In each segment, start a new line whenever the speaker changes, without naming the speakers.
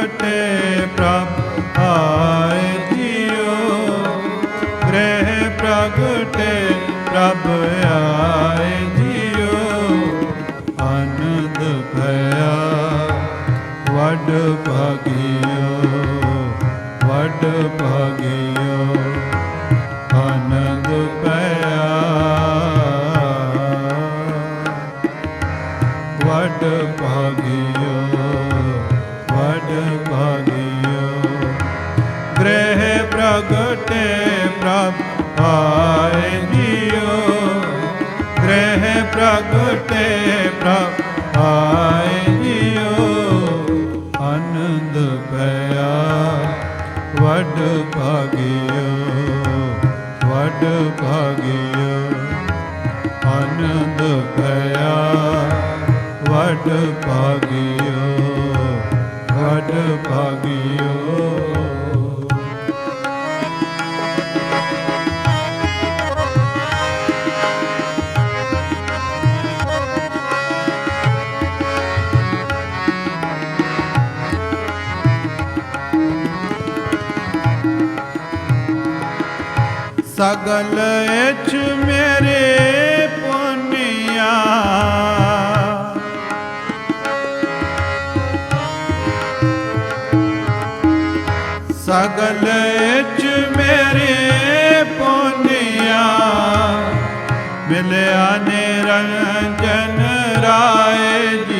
ਪ੍ਰਗਟੇ ਪ੍ਰਭ ਆਏ ਜੀਓ। ਗ੍ਰਹਿ ਪ੍ਰਗਟੇ ਪ੍ਰਭ ਪ੍ਰਗਟੇ ਪ੍ਰਭ ਆਏ ਜੀਓ ਗ੍ਰਹਿ ਪ੍ਰਗਟੇ ਪ੍ਰਭ ਆਏ ਜੀਓ ਆਨੰਦ ਭਇਆ ਵੱਡ ਭਾਗਿਓ ਵੱਡ ਭਾਗਿਓ। ਆਨੰਦ ਭਇਆ ਵੱਡ ਭਾਗਿਓ ਵੱਡ ਭਾਗਿਓ। ਸਗਲ ਇਛ ਮੇਰੇ ਪੁੰਨਿਆ। ਸਗਲ ਇਛ ਮੇਰੇ ਪੁੰਨਿਆ। ਮਿਲਿਆ ਨਿਰੰਜਨ ਰਾਏ ਜੀ।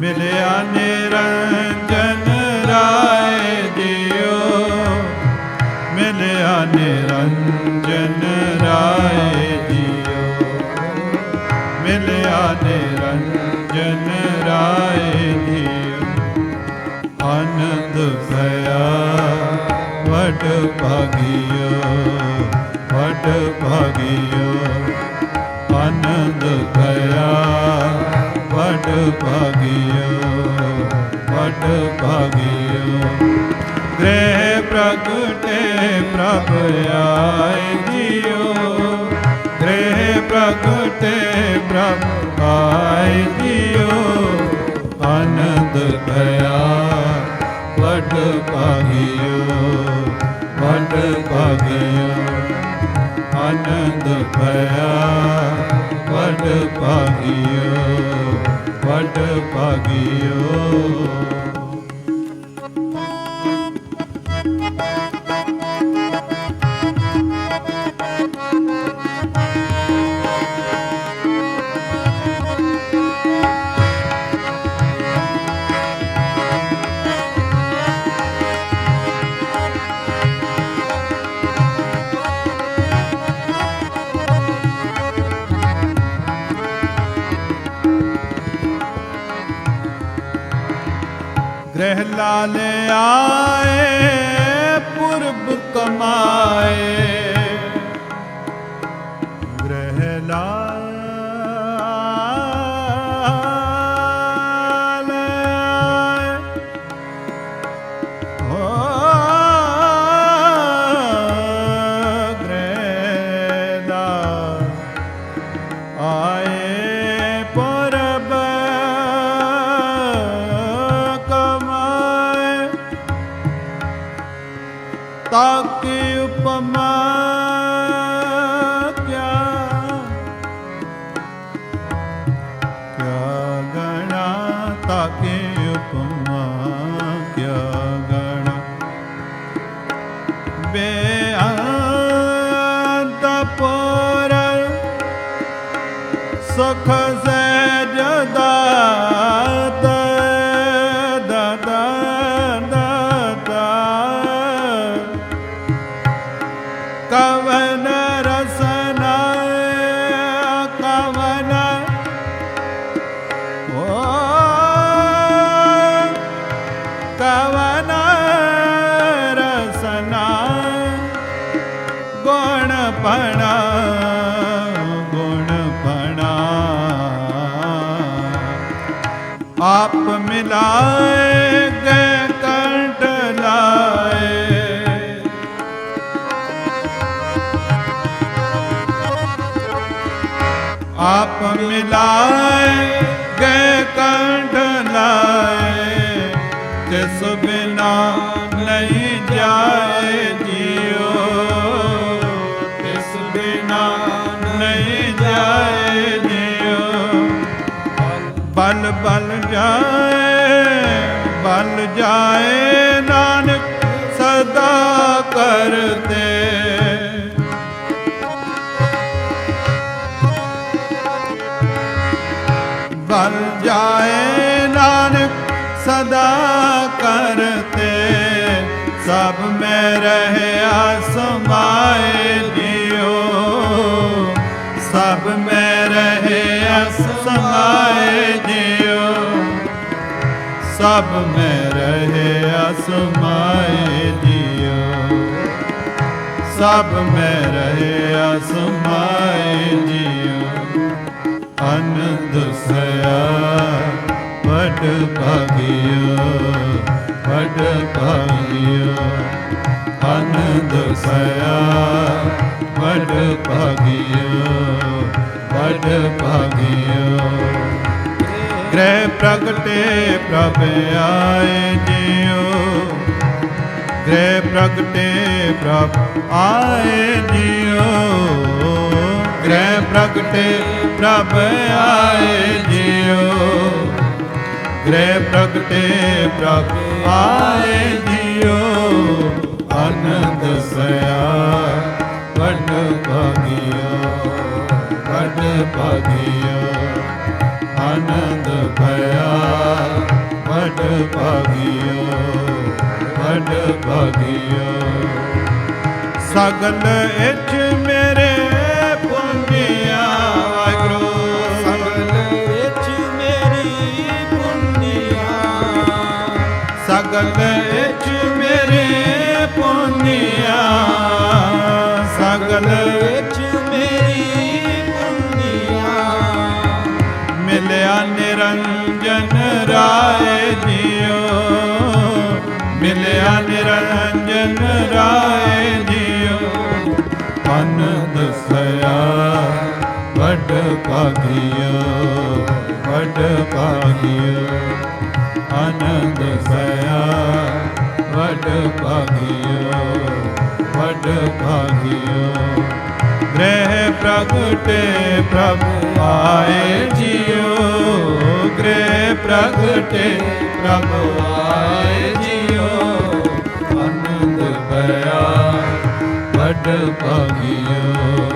ਮਿਲਿਆ ਨਿਰੰਜਨ ਰਾਏ ਦਿਓ। ਮਿਲਿਆ ਨਿਰੰਜਨ ਰਾਏ ਦਿਓ। ਮਿਲਿਆ ਨਿਰੰਜਨ ਰਾਏ ਦਿਓ। ਆਨੰਦ ਭਇਆ ਵਡ ਭਾਗਿਓ ਵਡ ਭਾਗਿਓ। ਭਾਗਿਓ, ਵਡ ਭਾਗਿਓ। ਗ੍ਰਹਿ ਪ੍ਰਗਟੇ ਪ੍ਰਭ ਆਏ ਜੀਓ। ਗ੍ਰਹਿ ਪ੍ਰਗਟੇ ਪ੍ਰਭ ਆਏ ਜੀਓ। ਆਨੰਦ ਭਇਆ ਵਡ ਭਾਗਿਓ ਵਡ ਭਾਗਿਓ। ਆਨੰਦ ਭਇਆ ਵਡ ਭਾਗਿਓ। ਵਡ ਭਾਗਿਓ। ਗ੍ਰਹਿ ਲਾਲ ਆਏ ਪੁਰਬ ਕਮਾਏ। ਤਾਕਿ ਉਪਮਾ ਮਿਲਾਏ ਕੇ ਕੰਟ ਲਾਏ ਆਪ ਮਿਲਾਏ ਗਏ ਕੰਠ ਲਾਏ ਤਿਸ ਬਿਨਾ ਨਹੀਂ ਜਾਏ ਜਿਉ। ਤਿਸ ਬਿਨਾ ਨਹੀਂ ਜਾਏ ਜਿਉ। ਬਲ ਬਲ ਜਾਏ ਬਲ ਜਾਏ ਨਾਨਕ ਸਦਾ ਕਰਤੇ। ਬਲ ਜਾਏ ਨਾਨਕ ਸਦਾ ਕਰਤੇ। ਸਭ ਮੈਂ ਰਹਿਆ ਸਮਾਏ ਜਿਉ ਸਭ ਮੈਂ ਰਹਿਆ ਸਮਾਏ ਸਭ ਮੈਂ ਰਹੇ ਸਮਾਏ ਜਿਉ ਸਭ ਮੈਂ ਰਹੇ ਸਮਾਏ ਜਿਉ ਅਨੰਦ ਸਿਆ ਬੜ ਭਾਗਿਓ ਵਡ ਭਾਗਿਓ ਆਨੰਦ ਸਿਆ ਵਡ ਭਾਗਿਓ ਵਡ ਭਾਗਿਓ ਗ੍ਰਹਿ ਪ੍ਰਗਟੇ, ਪ੍ਰਭ ਆਏ ਜਿਉ। ਗ੍ਰਹਿ ਪ੍ਰਗਟੇ, ਪ੍ਰਭ ਆਏ ਜਿਉ। ਗ੍ਰਹਿ ਪ੍ਰਗਟੇ, ਪ੍ਰਭ ਆਏ ਜਿਉ। ਗ੍ਰਹਿ ਪ੍ਰਗਟੇ, ਪ੍ਰਭ ਆਏ ਜਿਉ। ਆਨੰਦ ਸਿਆ ਵਡ ਭਾਗਿਓ ਵਡ ਭਾਗਿਓ ਭਾਗਿਓ ਵਡ ਭਾਗਿਓ ਸਗਲ ਇਚ ਮੇਰੇ ਪੁੰਨਿਆ ਵਾਹਿਗੁਰੂ।
ਸਗਲ ਵਿੱਚ ਮੇਰੀ ਪੁੰਨਿਆ।
ਸਗਲ ਇਚ ਮੇਰੇ ਪੁੰਨਿਆ। ਸਗਲ
ਵਿੱਚ ਮੇਰੀ ਪੁੰਨਿਆ।
ਮਿਲਿਆ ਨਿਰੰਜਨ ਰਾਏ ਜਿਉ ਮਿਲਿਆ ਨਿਰੰਜਨ ਰਾਏ ਜਿਉ। ਆਨੰਦ ਸਿਆ ਵੱਡ ਭਾਗਿਓ ਵੱਡ ਭਾਗਿਓ। ਆਨੰਦ ਸਿਆ ਵੱਡ ਭਾਗਿਓ ਵੱਡ ਭਾਗਿਓ। ਗ੍ਰਹਿ ਪ੍ਰਗਟੇ ਪ੍ਰਭ ਆਏ ਜੀਓ ਗ੍ਰਹਿ ਪ੍ਰਗਟੇ ਪ੍ਰਭ ਆਏ ਜਿਉ ਆਨੰਦ